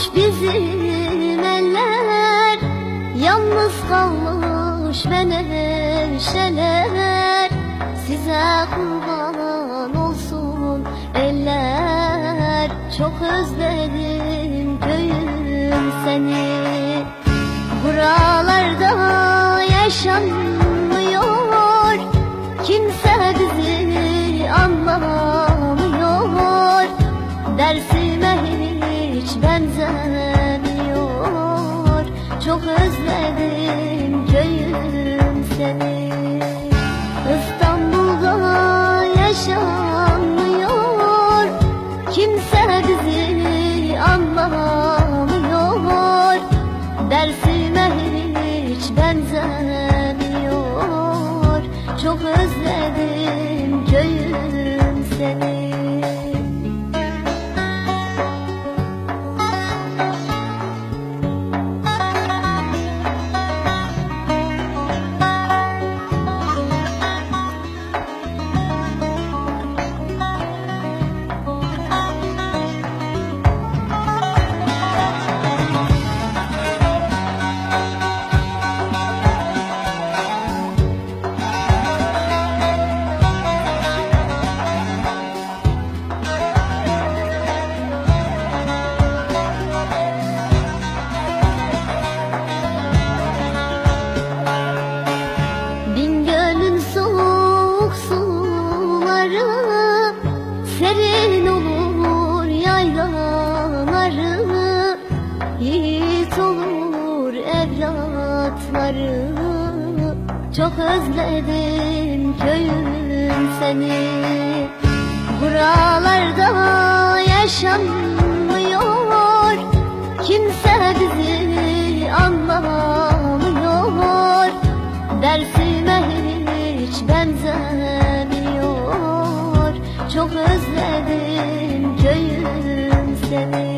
Kalmış bizim eller Yalnız kalmış menevşeler. Size kurban olsun eller Çok özledim köyüm seni. Buralarda yaşanmıyor Kimse bizi anlamıyor. Dersime hiç benzemiyor. Çok özledim köyüm seni. İstanbul'da yaşanmıyor. Kimse bizi anlamıyor. Dersime hiç benzemiyor. Çok özledim Yiğit olur evlatları Çok özledim köyüm seni. Buralarda yaşanmıyor Kimse bizi anlamıyor. Dersime hiç benzemiyor Çok özledim köyüm seni.